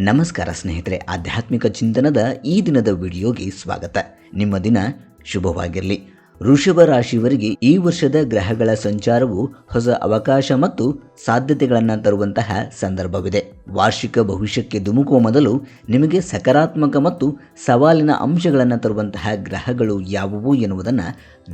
ನಮಸ್ಕಾರ ಸ್ನೇಹಿತರೆ, ಆಧ್ಯಾತ್ಮಿಕ ಚಿಂತನದ ಈ ದಿನದ ವಿಡಿಯೋಗೆ ಸ್ವಾಗತ. ನಿಮ್ಮ ದಿನ ಶುಭವಾಗಿರಲಿ. ಋಷಭ ರಾಶಿಯವರಿಗೆ ಈ ವರ್ಷದ ಗ್ರಹಗಳ ಸಂಚಾರವು ಹೊಸ ಅವಕಾಶ ಮತ್ತು ಸಾಧ್ಯತೆಗಳನ್ನು ತರುವಂತಹ ಸಂದರ್ಭವಿದೆ. ವಾರ್ಷಿಕ ಭವಿಷ್ಯಕ್ಕೆ ಧುಮುಕುವ ಮೊದಲು ನಿಮಗೆ ಸಕಾರಾತ್ಮಕ ಮತ್ತು ಸವಾಲಿನ ಅಂಶಗಳನ್ನು ತರುವಂತಹ ಗ್ರಹಗಳು ಯಾವುವು ಎನ್ನುವುದನ್ನು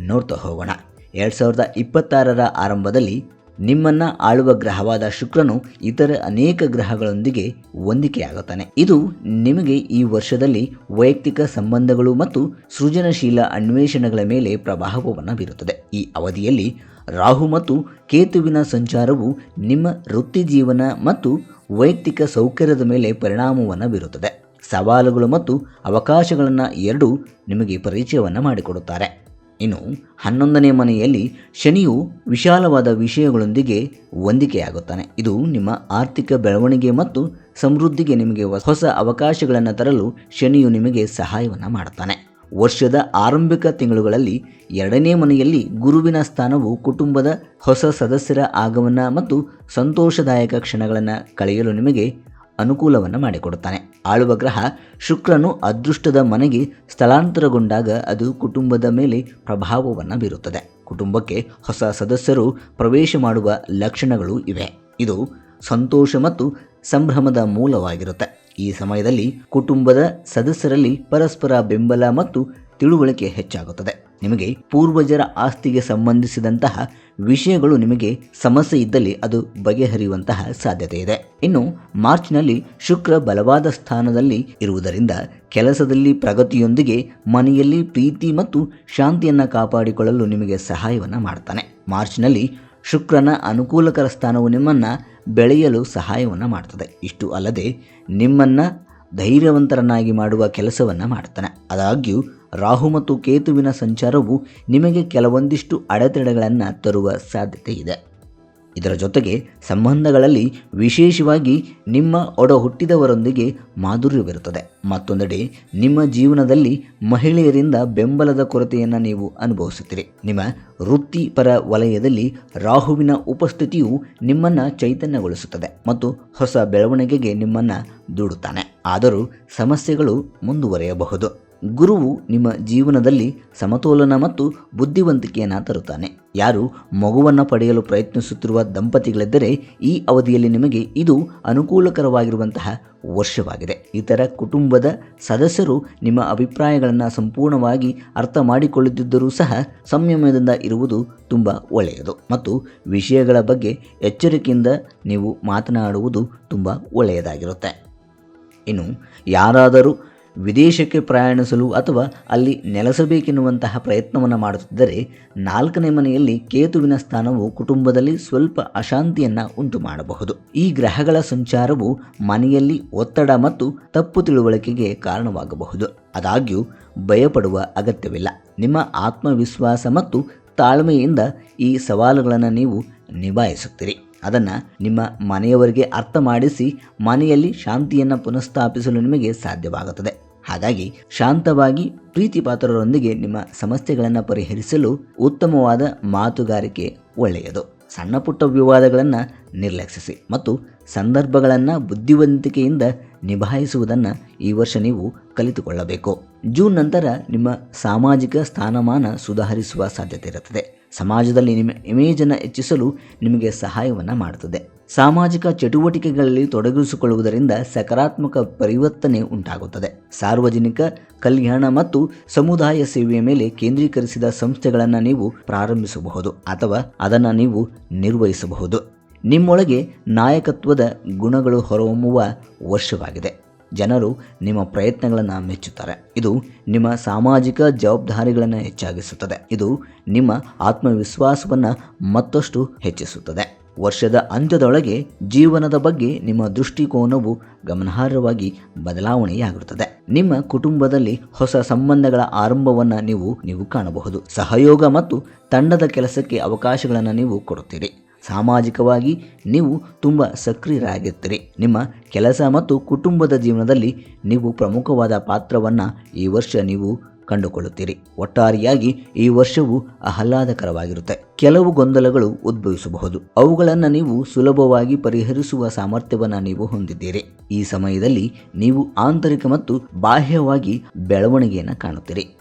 ನೋಡ್ತಾ ಹೋಗೋಣ. ಎರಡು ಸಾವಿರದ ಇಪ್ಪತ್ತಾರರ ಆರಂಭದಲ್ಲಿ ನಿಮ್ಮನ್ನ ಆಳುವ ಗ್ರಹವಾದ ಶುಕ್ರನು ಇತರ ಅನೇಕ ಗ್ರಹಗಳೊಂದಿಗೆ ಹೊಂದಿಕೆಯಾಗುತ್ತಾನೆ. ಇದು ನಿಮಗೆ ಈ ವರ್ಷದಲ್ಲಿ ವೈಯಕ್ತಿಕ ಸಂಬಂಧಗಳು ಮತ್ತು ಸೃಜನಶೀಲ ಅನ್ವೇಷಣೆಗಳ ಮೇಲೆ ಪ್ರಭಾವವನ್ನು ಬೀರುತ್ತದೆ. ಈ ಅವಧಿಯಲ್ಲಿ ರಾಹು ಮತ್ತು ಕೇತುವಿನ ಸಂಚಾರವು ನಿಮ್ಮ ವೃತ್ತಿ ಜೀವನ ಮತ್ತು ವೈಯಕ್ತಿಕ ಸೌಕರ್ಯದ ಮೇಲೆ ಪರಿಣಾಮವನ್ನು ಬೀರುತ್ತದೆ. ಸವಾಲುಗಳು ಮತ್ತು ಅವಕಾಶಗಳನ್ನು ಎರಡೂ ನಿಮಗೆ ಪರಿಚಯವನ್ನು ಮಾಡಿಕೊಡುತ್ತಾರೆ. ಇನ್ನು ಹನ್ನೊಂದನೇ ಮನೆಯಲ್ಲಿ ಶನಿಯು ವಿಶಾಲವಾದ ವಿಷಯಗಳೊಂದಿಗೆ ಹೊಂದಿಕೆಯಾಗುತ್ತಾನೆ. ಇದು ನಿಮ್ಮ ಆರ್ಥಿಕ ಬೆಳವಣಿಗೆ ಮತ್ತು ಸಮೃದ್ಧಿಗೆ ನಿಮಗೆ ಹೊಸ ಅವಕಾಶಗಳನ್ನು ತರಲು ಶನಿಯು ನಿಮಗೆ ಸಹಾಯವನ್ನು ಮಾಡುತ್ತಾನೆ. ವರ್ಷದ ಆರಂಭಿಕ ತಿಂಗಳುಗಳಲ್ಲಿ ಎರಡನೇ ಮನೆಯಲ್ಲಿ ಗುರುವಿನ ಸ್ಥಾನವು ಕುಟುಂಬದ ಹೊಸ ಸದಸ್ಯರ ಆಗಮನ ಮತ್ತು ಸಂತೋಷದಾಯಕ ಕ್ಷಣಗಳನ್ನು ಕಳೆಯಲು ನಿಮಗೆ ಅನುಕೂಲವನ್ನು ಮಾಡಿಕೊಡುತ್ತಾನೆ. ಆಳುವ ಗ್ರಹ ಶುಕ್ರನು ಅದೃಷ್ಟದ ಮನೆಗೆ ಸ್ಥಳಾಂತರಗೊಂಡಾಗ ಅದು ಕುಟುಂಬದ ಮೇಲೆ ಪ್ರಭಾವವನ್ನು ಬೀರುತ್ತದೆ. ಕುಟುಂಬಕ್ಕೆ ಹೊಸ ಸದಸ್ಯರು ಪ್ರವೇಶ ಮಾಡುವ ಲಕ್ಷಣಗಳು ಇವೆ. ಇದು ಸಂತೋಷ ಮತ್ತು ಸಂಭ್ರಮದ ಮೂಲವಾಗಿರುತ್ತೆ. ಈ ಸಮಯದಲ್ಲಿ ಕುಟುಂಬದ ಸದಸ್ಯರಲ್ಲಿ ಪರಸ್ಪರ ಬೆಂಬಲ ಮತ್ತು ತಿಳುವಳಿಕೆ ಹೆಚ್ಚಾಗುತ್ತದೆ. ನಿಮಗೆ ಪೂರ್ವಜರ ಆಸ್ತಿಗೆ ಸಂಬಂಧಿಸಿದಂತಹ ವಿಷಯಗಳು ನಿಮಗೆ ಸಮಸ್ಯೆ ಇದ್ದಲ್ಲಿ ಅದು ಬಗೆಹರಿಯುವಂತಹ ಸಾಧ್ಯತೆ ಇದೆ. ಇನ್ನು ಮಾರ್ಚ್ನಲ್ಲಿ ಶುಕ್ರ ಬಲವಾದ ಸ್ಥಾನದಲ್ಲಿ ಇರುವುದರಿಂದ ಕೆಲಸದಲ್ಲಿ ಪ್ರಗತಿಯೊಂದಿಗೆ ಮನೆಯಲ್ಲಿ ಪ್ರೀತಿ ಮತ್ತು ಶಾಂತಿಯನ್ನು ಕಾಪಾಡಿಕೊಳ್ಳಲು ನಿಮಗೆ ಸಹಾಯವನ್ನು ಮಾಡ್ತಾನೆ. ಮಾರ್ಚ್ನಲ್ಲಿ ಶುಕ್ರನ ಅನುಕೂಲಕರ ಸ್ಥಾನವು ನಿಮ್ಮನ್ನು ಬೆಳೆಯಲು ಸಹಾಯವನ್ನು ಮಾಡ್ತದೆ. ಇಷ್ಟು ಅಲ್ಲದೆ ನಿಮ್ಮನ್ನು ಧೈರ್ಯವಂತರನ್ನಾಗಿ ಮಾಡುವ ಕೆಲಸವನ್ನು ಮಾಡ್ತಾನೆ. ಆದಾಗ್ಯೂ ರಾಹು ಮತ್ತು ಕೇತುವಿನ ಸಂಚಾರವು ನಿಮಗೆ ಕೆಲವೊಂದಿಷ್ಟು ಅಡೆತಡೆಗಳನ್ನು ತರುವ ಸಾಧ್ಯತೆ ಇದೆ ಇದರ ಜೊತೆಗೆ ಸಂಬಂಧಗಳಲ್ಲಿ ವಿಶೇಷವಾಗಿ ನಿಮ್ಮ ಒಡ ಹುಟ್ಟಿದವರೊಂದಿಗೆ ಮಾಧುರ್ಯವಿರುತ್ತದೆ. ಮತ್ತೊಂದೆಡೆ, ನಿಮ್ಮ ಜೀವನದಲ್ಲಿ ಮಹಿಳೆಯರಿಂದ ಬೆಂಬಲದ ಕೊರತೆಯನ್ನು ನೀವು ಅನುಭವಿಸುತ್ತೀರಿ. ನಿಮ್ಮ ವೃತ್ತಿಪರ ವಲಯದಲ್ಲಿ ರಾಹುವಿನ ಉಪಸ್ಥಿತಿಯು ನಿಮ್ಮನ್ನು ಚೈತನ್ಯಗೊಳಿಸುತ್ತದೆ ಮತ್ತು ಹೊಸ ಬೆಳವಣಿಗೆಗೆ ನಿಮ್ಮನ್ನು ದೂಡುತ್ತಾನೆ. ಆದರೂ ಸಮಸ್ಯೆಗಳು ಮುಂದುವರಿಯಬಹುದು. ಗುರುವು ನಿಮ್ಮ ಜೀವನದಲ್ಲಿ ಸಮತೋಲನ ಮತ್ತು ಬುದ್ಧಿವಂತಿಕೆಯನ್ನು ತರುತ್ತಾನೆ. ಯಾರು ಮಗುವನ್ನು ಪಡೆಯಲು ಪ್ರಯತ್ನಿಸುತ್ತಿರುವ ದಂಪತಿಗಳಿದ್ದರೆ ಈ ಅವಧಿಯಲ್ಲಿ ನಿಮಗೆ ಇದು ಅನುಕೂಲಕರವಾಗಿರುವಂತಹ ವರ್ಷವಾಗಿದೆ. ಇತರ ಕುಟುಂಬದ ಸದಸ್ಯರು ನಿಮ್ಮ ಅಭಿಪ್ರಾಯಗಳನ್ನು ಸಂಪೂರ್ಣವಾಗಿ ಅರ್ಥ ಮಾಡಿಕೊಳ್ಳುತ್ತಿದ್ದರೂ ಸಹ ಸಂಯಮದಿಂದ ಇರುವುದು ತುಂಬ ಒಳ್ಳೆಯದು. ಮತ್ತು ವಿಷಯಗಳ ಬಗ್ಗೆ ಎಚ್ಚರಿಕೆಯಿಂದ ನೀವು ಮಾತನಾಡುವುದು ತುಂಬ ಒಳ್ಳೆಯದಾಗಿರುತ್ತೆ. ಇನ್ನು ಯಾರಾದರೂ ವಿದೇಶಕ್ಕೆ ಪ್ರಯಾಣಿಸಲು ಅಥವಾ ಅಲ್ಲಿ ನೆಲೆಸಬೇಕೆನ್ನುವಂತಹ ಪ್ರಯತ್ನವನ್ನು ಮಾಡುತ್ತಿದ್ದರೆ ನಾಲ್ಕನೇ ಮನೆಯಲ್ಲಿ ಕೇತುವಿನ ಸ್ಥಾನವು ಕುಟುಂಬದಲ್ಲಿ ಸ್ವಲ್ಪ ಅಶಾಂತಿಯನ್ನು ಉಂಟು ಮಾಡಬಹುದು ಈ ಗ್ರಹಗಳ ಸಂಚಾರವು ಮನೆಯಲ್ಲಿ ಒತ್ತಡ ಮತ್ತು ತಪ್ಪು ತಿಳುವಳಿಕೆಗೆ ಕಾರಣವಾಗಬಹುದು. ಆದಾಗ್ಯೂ, ಭಯಪಡುವ ಅಗತ್ಯವಿಲ್ಲ. ನಿಮ್ಮ ಆತ್ಮವಿಶ್ವಾಸ ಮತ್ತು ತಾಳ್ಮೆಯಿಂದ ಈ ಸವಾಲುಗಳನ್ನು ನೀವು ನಿಭಾಯಿಸುತ್ತೀರಿ. ಅದನ್ನು ನಿಮ್ಮ ಮನೆಯವರಿಗೆ ಅರ್ಥ ಮಾಡಿಸಿ ಮನೆಯಲ್ಲಿ ಶಾಂತಿಯನ್ನು ಪುನಃಸ್ಥಾಪಿಸಲು ನಿಮಗೆ ಸಾಧ್ಯವಾಗುತ್ತದೆ. ಹಾಗಾಗಿ ಶಾಂತವಾಗಿ ಪ್ರೀತಿಪಾತ್ರರೊಂದಿಗೆ ನಿಮ್ಮ ಸಮಸ್ಯೆಗಳನ್ನು ಪರಿಹರಿಸಲು ಉತ್ತಮವಾದ ಮಾತುಗಾರಿಕೆ ಒಳ್ಳೆಯದು. ಸಣ್ಣ ಪುಟ್ಟ ವಿವಾದಗಳನ್ನು ನಿರ್ಲಕ್ಷಿಸಿ ಮತ್ತು ಸಂದರ್ಭಗಳನ್ನು ಬುದ್ಧಿವಂತಿಕೆಯಿಂದ ನಿಭಾಯಿಸುವುದನ್ನು ಈ ವರ್ಷ ನೀವು ಕಲಿತುಕೊಳ್ಳಬೇಕು. ಜೂನ್ ನಂತರ ನಿಮ್ಮ ಸಾಮಾಜಿಕ ಸ್ಥಾನಮಾನ ಸುಧಾರಿಸುವ ಸಾಧ್ಯತೆ ಇರುತ್ತದೆ. ಸಮಾಜದಲ್ಲಿ ನಿಮ್ಮ ಇಮೇಜನ್ನು ಹೆಚ್ಚಿಸಲು ನಿಮಗೆ ಸಹಾಯವನ್ನು ಮಾಡುತ್ತದೆ. ಸಾಮಾಜಿಕ ಚಟುವಟಿಕೆಗಳಲ್ಲಿ ತೊಡಗಿಸಿಕೊಳ್ಳುವುದರಿಂದ ಸಕಾರಾತ್ಮಕ ಪರಿವರ್ತನೆ ಉಂಟಾಗುತ್ತದೆ. ಸಾರ್ವಜನಿಕ ಕಲ್ಯಾಣ ಮತ್ತು ಸಮುದಾಯ ಸೇವೆಯ ಮೇಲೆ ಕೇಂದ್ರೀಕರಿಸಿದ ಸಂಸ್ಥೆಗಳನ್ನು ನೀವು ಪ್ರಾರಂಭಿಸಬಹುದು ಅಥವಾ ಅದನ್ನು ನೀವು ನಿರ್ವಹಿಸಬಹುದು. ನಿಮ್ಮೊಳಗೆ ನಾಯಕತ್ವದ ಗುಣಗಳು ಹೊರಹೊಮ್ಮುವ ವರ್ಷವಾಗಿದೆ. ಜನರು ನಿಮ್ಮ ಪ್ರಯತ್ನಗಳನ್ನು ಮೆಚ್ಚುತ್ತಾರೆ. ಇದು ನಿಮ್ಮ ಸಾಮಾಜಿಕ ಜವಾಬ್ದಾರಿಗಳನ್ನು ಹೆಚ್ಚಾಗಿಸುತ್ತದೆ. ಇದು ನಿಮ್ಮ ಆತ್ಮವಿಶ್ವಾಸವನ್ನು ಮತ್ತಷ್ಟು ಹೆಚ್ಚಿಸುತ್ತದೆ. ವರ್ಷದ ಅಂತ್ಯದೊಳಗೆ ಜೀವನದ ಬಗ್ಗೆ ನಿಮ್ಮ ದೃಷ್ಟಿಕೋನವು ಗಮನಾರ್ಹವಾಗಿ ಬದಲಾವಣೆಯಾಗಿರುತ್ತದೆ. ನಿಮ್ಮ ಕುಟುಂಬದಲ್ಲಿ ಹೊಸ ಸಂಬಂಧಗಳ ಆರಂಭವನ್ನು ನೀವು ನೀವು ಕಾಣಬಹುದು. ಸಹಯೋಗ ಮತ್ತು ತಂಡದ ಕೆಲಸಕ್ಕೆ ಅವಕಾಶಗಳನ್ನು ನೀವು ಕೊಡುತ್ತೀರಿ. ಸಾಮಾಜಿಕವಾಗಿ ನೀವು ತುಂಬ ಸಕ್ರಿಯರಾಗಿರ್ತೀರಿ. ನಿಮ್ಮ ಕೆಲಸ ಮತ್ತು ಕುಟುಂಬದ ಜೀವನದಲ್ಲಿ ನೀವು ಪ್ರಮುಖವಾದ ಪಾತ್ರವನ್ನು ಈ ವರ್ಷ ನೀವು ಕಂಡುಕೊಳ್ಳುತ್ತೀರಿ. ಒಟ್ಟಾರೆಯಾಗಿ ಈ ವರ್ಷವು ಆಹ್ಲಾದಕರವಾಗಿರುತ್ತೆ. ಕೆಲವು ಗೊಂದಲಗಳು ಉದ್ಭವಿಸಬಹುದು. ಅವುಗಳನ್ನು ನೀವು ಸುಲಭವಾಗಿ ಪರಿಹರಿಸುವ ಸಾಮರ್ಥ್ಯವನ್ನು ನೀವು ಹೊಂದಿದ್ದೀರಿ. ಈ ಸಮಯದಲ್ಲಿ ನೀವು ಆಂತರಿಕ ಮತ್ತು ಬಾಹ್ಯವಾಗಿ ಬೆಳವಣಿಗೆಯನ್ನು ಕಾಣುತ್ತೀರಿ.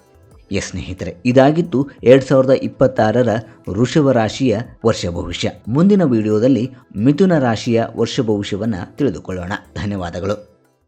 ಎಸ್ ಸ್ನೇಹಿತರೆ, ಇದಾಗಿತ್ತು ಎರಡ್ ಸಾವಿರದ ಇಪ್ಪತ್ತಾರರ ವೃಷಭ ರಾಶಿಯ ವರ್ಷ ಭವಿಷ್ಯ. ಮುಂದಿನ ವಿಡಿಯೋದಲ್ಲಿ ಮಿಥುನ ರಾಶಿಯ ವರ್ಷ ಭವಿಷ್ಯವನ್ನು ತಿಳಿದುಕೊಳ್ಳೋಣ. ಧನ್ಯವಾದಗಳು.